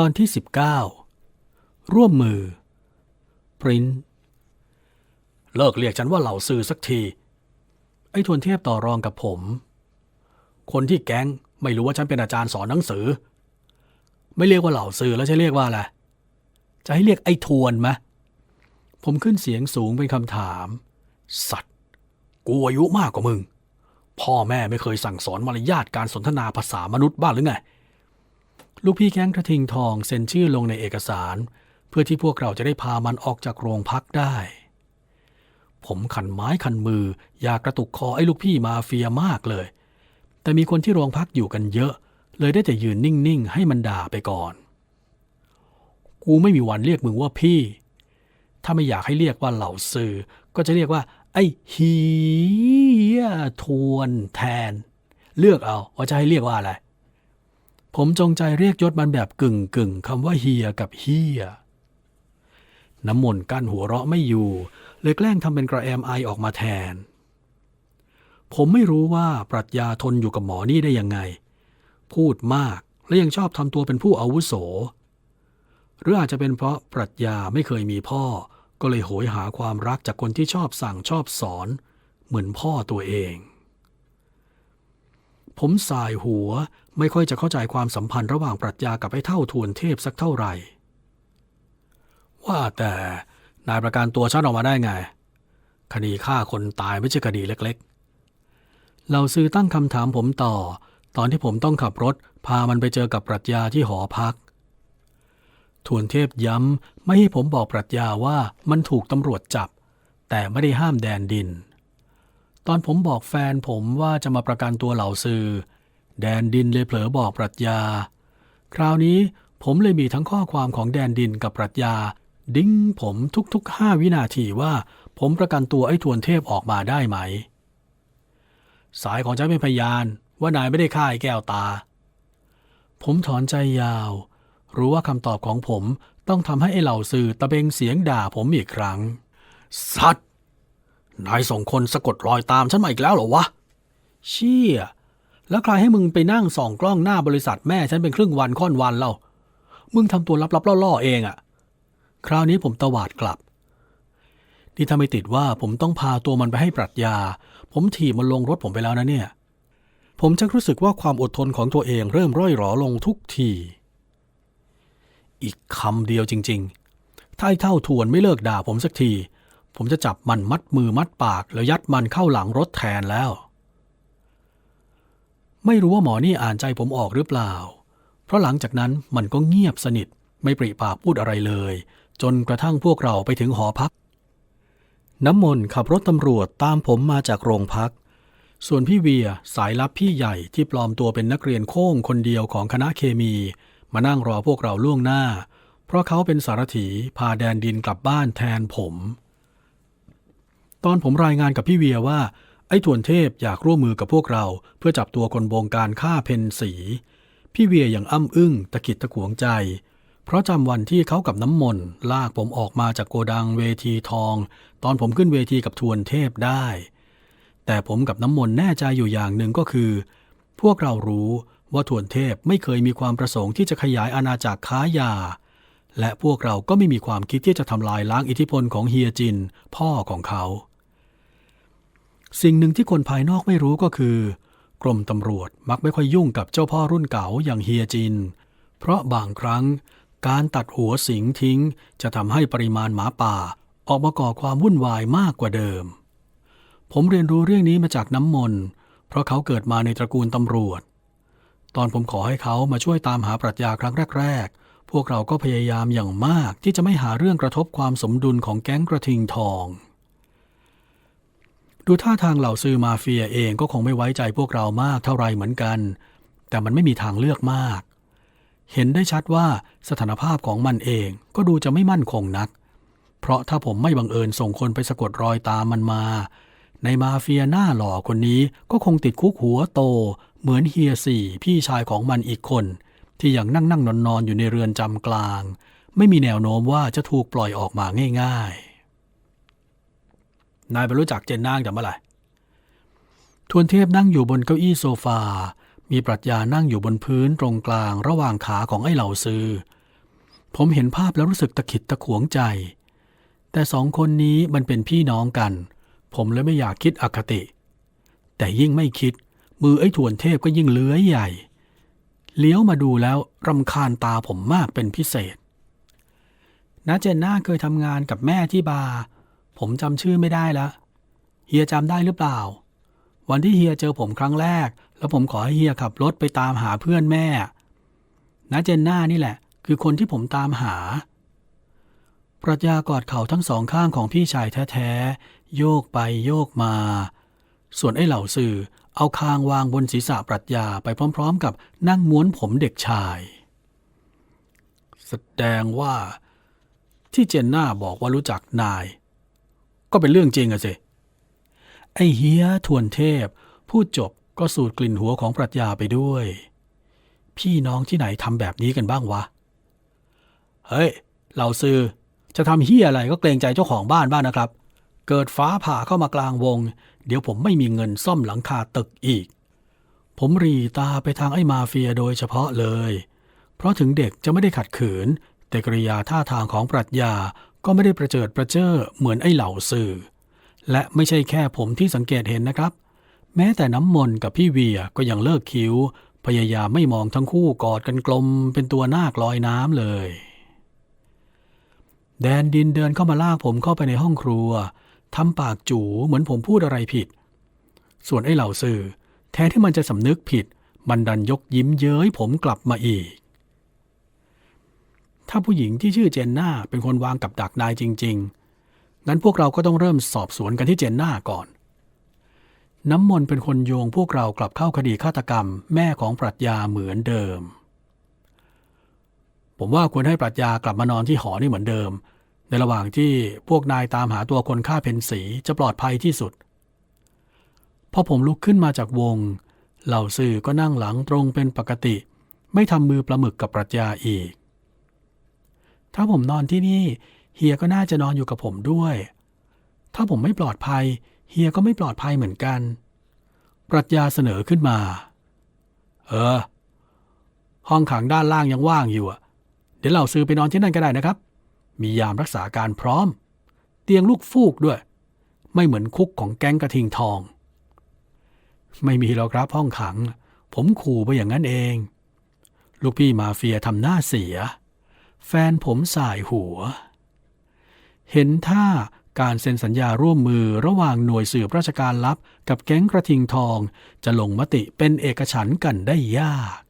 ตอนที่ 19 ร่วมมือ ปริ้น เลิกเรียกฉันว่าเหล่าซื้อสักที ไอ้ทวนเทพต่อรองกับผม คนที่แก๊งไม่รู้ว่าฉันเป็นอาจารย์สอนหนังสือ ไม่เรียกว่าเหล่าซื้อแล้วจะเรียกว่าอะไร จะให้เรียกไอ้ทวนไหมผมขึ้นเสียงสูงเป็นคำถาม สัตว์ กูอายุมากกว่ามึง พ่อแม่ไม่เคยสั่งสอนมารยาทการสนทนาภาษามนุษย์บ้างหรือไง ลูกพี่แก๊งกระทิงทองเซ็นชื่อลงในเอกสาร เพื่อที่พวกเราจะได้พามันออกจากโรงพักได้ ผมขันไม้ขันมือ อยากกระตุกคอไอ้ลูกพี่มาเฟียมากเลย แต่มีคนที่โรงพักอยู่กันเยอะ เลยได้แต่ยืนนิ่งๆ ให้มันด่าไปก่อน กูไม่มีวันเรียกมึงว่าพี่ ถ้าไม่อยากให้เรียกว่าเหล่าซื้อก็จะเรียกว่า ไอ้เฮียทวนแทน เลือกเอาว่าจะให้เรียกว่าอะไร ผมจงใจเรียกยศมันแบบกึ่งกึ่งคำว่าเฮียกับเฮียน้ำมนต์กั้นหัวเราะไม่อยู่ เลยแกล้งทำเป็นกระแอมไอออกมาแทน ผมไม่รู้ว่าปรัชญาทนอยู่กับหมอนี่ได้ยังไง พูดมากและยังชอบทำตัวเป็นผู้อาวุโส หรืออาจจะเป็นเพราะปรัชญาไม่เคยมีพ่อ ก็เลยโหยหาความรักจากคนที่ชอบสั่งชอบสอน เหมือนพ่อตัวเอง ผมสายหัวไม่ค่อยจะเข้าใจความสัมพันธ์ระหว่างปรัชญากับไอ้เท่าทวนเทพสักเท่าไหร่ ว่าแต่นายประกันตัวฉันออกมาได้ไง คดีฆ่าคนตายไม่ใช่คดีเล็กๆ เราซื้อตั้งคำถามผมต่อ ตอนที่ผมต้องขับรถ พามันไปเจอกับปรัชญาที่หอพัก ทวนเทพย้ำไม่ให้ผมบอกปรัชญาว่ามันถูกตำรวจจับ แต่ไม่ได้ห้ามแดนดิน ตอนผมบอกแฟนผมว่าจะมาประกันตัวเหล่าซื้อแดนดินเลยเผลอบอกปรัชญา คราวนี้ผมเลยมีทั้งข้อความของแดนดินกับปรัชญา ดิ้งผมทุกๆห้าวินาทีว่า ผมประกันตัวไอ้ทวนเทพออกมาได้ไหม สายของฉันเป็นพยานว่านายไม่ได้ฆ่าไอ้แก้วตา ผมถอนใจยาว รู้ว่าคำตอบของผมต้องทำให้ไอ้เหล่าสื่อตะเบงเสียงด่าผมอีกครั้ง สัตว นายส่งคนสะกดรอยตามฉันมาอีกแล้วเหรอวะ เชี่ย แล้วใครให้มึงไปนั่งส่องกล้องหน้าบริษัทแม่ฉันเป็นครึ่งวันค่อนวันเล่า มึงทำตัวลับๆล่อๆเองอะคราวนี้ผมตวาดกลับนี่ถ้าไม่ติดว่าผมต้องพาตัวมันไปให้ปรัชญา ผมถีบมันลงรถผมไปแล้วนะเนี่ย ผมชักรู้สึกว่าความอดทนของตัวเองเริ่มร่อยหรอลงทุกที อีกคำเดียวจริง ๆ ถ้าไอ้เท่าทวนไม่เลิกด่าผมสักที ผมจะจับมันมัดมือมัดปาก แล้วยัดมันเข้าหลังรถแทนแล้ว ไม่รู้ว่าหมอนี่อ่านใจผมออกหรือเปล่า เพราะหลังจากนั้นมันก็เงียบสนิท ไม่ปริปากพูดอะไรเลย จนกระทั่งพวกเราไปถึงหอพัก น้ำมนต์ขับรถตำรวจตามผมมาจากโรงพัก ส่วนพี่เวียสายลับพี่ใหญ่ที่ปลอมตัวเป็นนักเรียนโค้งคนเดียวของคณะเคมี มานั่งรอพวกเราล่วงหน้า เพราะเขาเป็นสารถีพาแดนดินกลับบ้านแทนผม ตอนผมรายงานกับพี่เวียว่า ไอ้ทวนเทพอยากร่วมมือกับพวกเรา เพื่อจับตัวคนบงการฆ่าเพนสี พี่เวียอย่างอ้ำอึ้งตะกิดตะขวงใจ เพราะจำวันที่เขากับน้ำมนต์ลากผมออกมาจากโกดังเวทีทอง ตอนผมขึ้นเวทีกับทวนเทพได้ แต่ผมกับน้ำมนต์แน่ใจอยู่อย่างหนึ่งก็คือ พวกเรารู้ว่าทวนเทพไม่เคยมีความประสงค์ที่จะขยายอาณาจักรค้ายา และพวกเราก็ไม่มีความคิดที่จะทำลายล้างอิทธิพลของเฮียจิน พ่อของเขา สิ่งหนึ่งที่คนภายนอกไม่รู้ก็คือ กรมตำรวจมักไม่ค่อยยุ่งกับเจ้าพ่อรุ่นเก่าอย่างเฮียจิน เพราะบางครั้ง การตัดหัวสิงทิ้ง จะทำให้ปริมาณหมาป่า ออกมาก่อความวุ่นวายมากกว่าเดิม ผมเรียนรู้เรื่องนี้มาจากน้ำมนต์เพราะเขาเกิดมาในตระกูลตำรวจ ตอนผมขอให้เขามาช่วยตามหาปรัชญาครั้งแรก ๆ พวกเราก็พยายามอย่างมากที่จะไม่หาเรื่องกระทบความสมดุลของแก๊งกระทิงทอง ดูท่าทางเหล่าซื้อมาเฟียเองก็คงไม่ไว้ใจพวกเรามากเท่าไรเหมือนกัน แต่มันไม่มีทางเลือกมาก เห็นได้ชัดว่าสถานภาพของมันเองก็ดูจะไม่มั่นคงนัก เพราะถ้าผมไม่บังเอิญส่งคนไปสะกดรอยตามมันมา ในมาเฟียหน้าหล่อคนนี้ก็คงติดคุกหัวโต เหมือนเฮียสี่พี่ชายของมันอีกคน ที่ยังนั่งนั่งนอนนอนอยู่ในเรือนจำกลาง ไม่มีแนวโน้มว่าจะถูกปล่อยออกมาง่าย ๆ นายไปรู้จักเจนนางจากเมื่อไหร่ทวนเทพนั่งอยู่บนเก้าอี้โซฟา มีปรัชญานั่งอยู่บนพื้นตรงกลางระหว่างขาของไอ้เหล่าซือผมเห็นภาพแล้วรู้สึกตะขิดตะขวงใจ แต่สองคนนี้มันเป็นพี่น้องกัน ผมเลยไม่อยากคิดอคติ แต่ยิ่งไม่คิด มือไอ้ทวนเทพก็ยิ่งเลื้อยใหญ่ เลี้ยวมาดูแล้วรำคาญตาผมมากเป็นพิเศษน้าเจนน่าเคยทำงานกับแม่ที่บาร์ ผมจำชื่อไม่ได้แล้วเฮียจำได้หรือเปล่า วันที่เฮียเจอผมครั้งแรก แล้วผมขอให้เฮียขับรถไปตามหาเพื่อนแม่น้าเจนน่านี่แหละ คือคนที่ผมตามหา ปรัชญากอดเข่าทั้งสองข้างของพี่ชายแท้ๆ โยกไปโยกมา ส่วนไอ้เหล่าสื่อเอาคางวางบนศีรษะปรัชญาไปพร้อม ๆ กับนั่งม้วนผมเด็กชาย แสดงว่า ที่เจนน่าบอกว่ารู้จักนาย ก็เป็นเรื่องจริงอะสิไอ้เฮียทวนเทพ พูดจบก็สูดกลิ่นหัวของปรัชญาไปด้วย พี่น้องที่ไหนทำแบบนี้กันบ้างวะ เฮ้ย เหล่าซื้อจะทำเฮียอะไรก็เกรงใจเจ้าของบ้านบ้างนะครับ เกิดฟ้าผ่าเข้ามากลางวง เดี๋ยวผมไม่มีเงินซ่อมหลังคาตึกอีก ผมรีตาไปทางไอ้มาเฟียโดยเฉพาะเลย เพราะถึงเด็กจะไม่ได้ขัดขืน แต่กริยาท่าทางของปรัชญา ก็ไม่ได้ประเจิดประเจ้อเหมือนไอ้เหล่าสื่อ และไม่ใช่แค่ผมที่สังเกตเห็นนะครับ แม้แต่น้ำมนกับพี่เวียก็ยังเลิกคิ้ว พยายามไม่มองทั้งคู่กอดกันกลมเป็นตัวนาคลอยน้ำเลย แดนดินเดินเข้ามาลากผมเข้าไปในห้องครัวทำปากจูเหมือนผมพูดอะไรผิด ส่วนไอ้เหล่าสื่อ แทนที่มันจะสำนึกผิด มันดันยกยิ้มเย้ยผมกลับมาอีก ถ้าผู้หญิงที่ชื่อเจนน่าเป็นคนวางกับดักนายจริง ๆ งั้นพวกเราก็ต้องเริ่มสอบสวนกันที่เจนน่าก่อน น้ำมนต์เป็นคนโยงพวกเรากลับเข้าคดีฆาตกรรม แม่ของปรัชญาเหมือนเดิม ผมว่าควรให้ปรัชญากลับมานอนที่หอนี่เหมือนเดิม ในระหว่างที่พวกนายตามหาตัวคนฆ่าเพนสีจะปลอดภัยที่สุด พอผมลุกขึ้นมาจากวง เหล่าสื่อก็นั่งหลังตรงเป็นปกติ ไม่ทำมือปลาหมึกกับปรัชญาอีก ถ้าผมนอนที่นี่ เฮียก็น่าจะนอนอยู่กับผมด้วย ถ้าผมไม่ปลอดภัย เฮียก็ไม่ปลอดภัยเหมือนกัน ปรัชญาเสนอขึ้นมา เออ ห้องขังด้านล่างยังว่างอยู่อะเดี๋ยวเราซื้อไปนอนที่นั่นก็ได้นะครับ มียามรักษาการพร้อม เตียงลูกฟูกด้วย ไม่เหมือนคุกของแก๊งกระทิงทอง ไม่มีหรอกครับห้องขัง ผมขู่ไปอย่างนั้นเอง ลูกพี่มาเฟียทำหน้าเสีย แฟนผมสายหัว เห็นท่าการเซ็นสัญญาร่วมมือระหว่างหน่วยสืบราชการลับ กับแก๊งกระทิงทองจะลงมติเป็นเอกฉันกันได้ยาก